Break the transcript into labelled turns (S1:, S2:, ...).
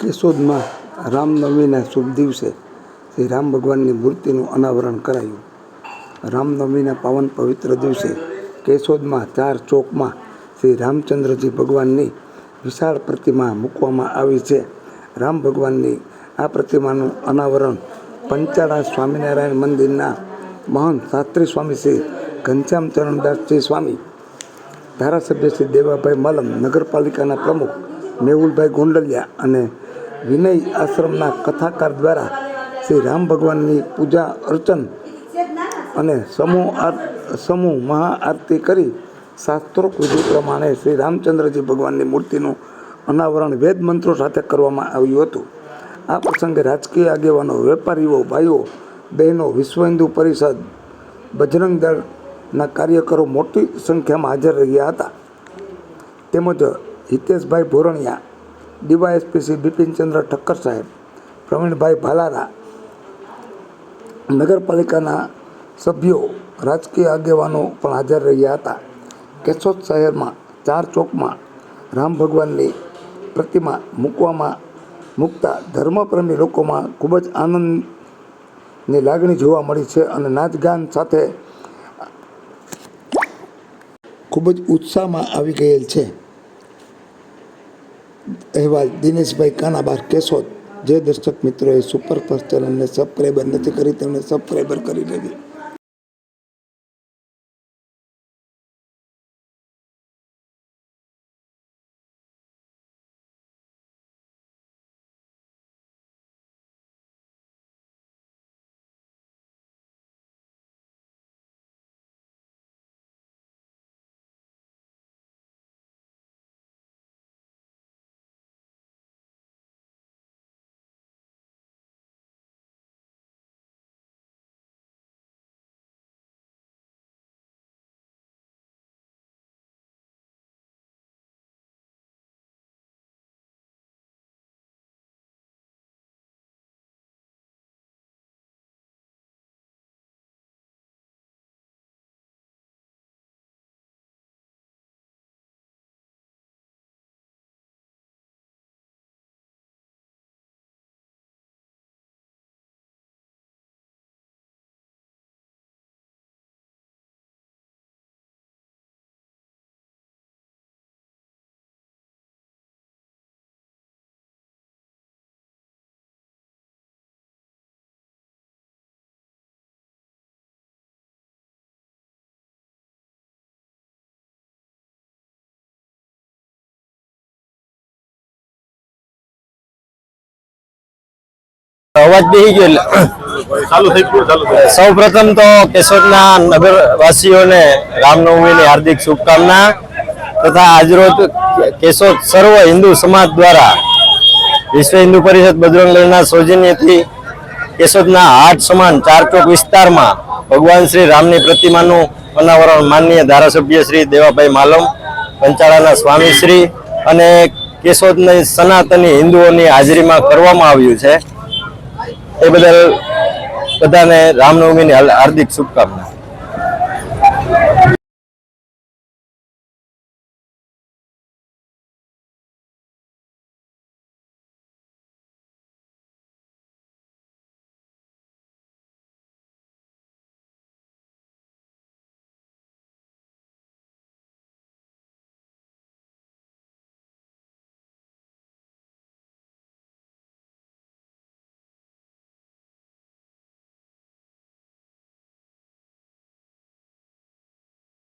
S1: કેશોદમાં રામનવમીના શુભ દિવસે શ્રી રામ ભગવાનની મૂર્તિનું અનાવરણ કરાયું. રામનવમીના પાવન પવિત્ર દિવસે કેશોદમાં ચાર ચોકમાં શ્રી રામચંદ્રજી ભગવાનની વિશાળ પ્રતિમા મૂકવામાં આવી છે. રામ ભગવાનની આ પ્રતિમાનું અનાવરણ પંચાળા સ્વામિનારાયણ મંદિરના મહંત શાસ્ત્રી સ્વામી શ્રી ઘનશ્યામ ચરણદાસજી સ્વામી, ધારાસભ્ય શ્રી દેવાભાઈ મલમ, નગરપાલિકાના પ્રમુખ મેહુલભાઈ ગોંડલિયા અને વિનય આશ્રમના કથાકાર દ્વારા શ્રી રામ ભગવાનની પૂજા, અર્ચન અને સમૂહ સમૂહ મહાઆરતી કરી શાસ્ત્રોક્ત વિધિ પ્રમાણે શ્રી રામચંદ્રજી ભગવાનની મૂર્તિનું અનાવરણ વેદ મંત્રો સાથે કરવામાં આવ્યું હતું. આ પ્રસંગે રાજકીય આગેવાનો, વેપારીઓ, ભાઈઓ, બહેનો, વિશ્વ હિન્દુ પરિષદ, બજરંગ દળના કાર્યકરો મોટી સંખ્યામાં હાજર રહ્યા હતા. તેમજ હિતેશભાઈ ભોરણિયા ડીવાયએસપી શ્રી બિપિનચંદ્ર ઠક્કર સાહેબ, પ્રવીણભાઈ ભાલારા, નગરપાલિકાના સભ્યો, રાજકીય આગેવાનો પણ હાજર રહ્યા હતા. કેશોદ શહેરમાં ચાર ચોકમાં રામ ભગવાનની પ્રતિમા મૂકવામાં મૂકતા ધર્મપ્રેમી લોકોમાં ખૂબ જ આનંદની લાગણી જોવા મળી છે અને નાચગાન સાથે ખૂબ જ ઉત્સાહમાં આવી ગયેલ છે. અહેવાલ દિનેશભાઈ કાનાબાર કેશોદ. જે દર્શક મિત્રોએ સુપરફાસ્ટ ચેનલને સબસ્ક્રાઈબર નથી કરી તેમણે સબસ્ક્રાઈબર કરી લેવી.
S2: અવાજ બેસી ગયો એટલે.
S3: થઈ ગયું થઈ
S2: સૌ પ્રથમ તો કેશોદના નગરવાસીઓને રામનવમીની હાર્દિક શુભકામના તથા આજરોજ કેશોદ સર્વ હિન્દુ સમાજ દ્વારા વિશ્વ હિન્દુ પરિષદ બજરંગ દળના સૌજન્યથી કેશોદના હાટ સમાન ચાર ચોક વિસ્તારમાં ભગવાન શ્રી રામની પ્રતિમાનું અનાવરણ માનનીય ધારાસભ્ય શ્રી દેવાભાઈ માલમ પંચાળાના સ્વામી શ્રી અને કેશોદની સનાતની હિન્દુઓની હાજરીમાં કરવામાં આવ્યું છે. એ બદલ બધાને રામનવમીની હાર્દિક શુભકામના.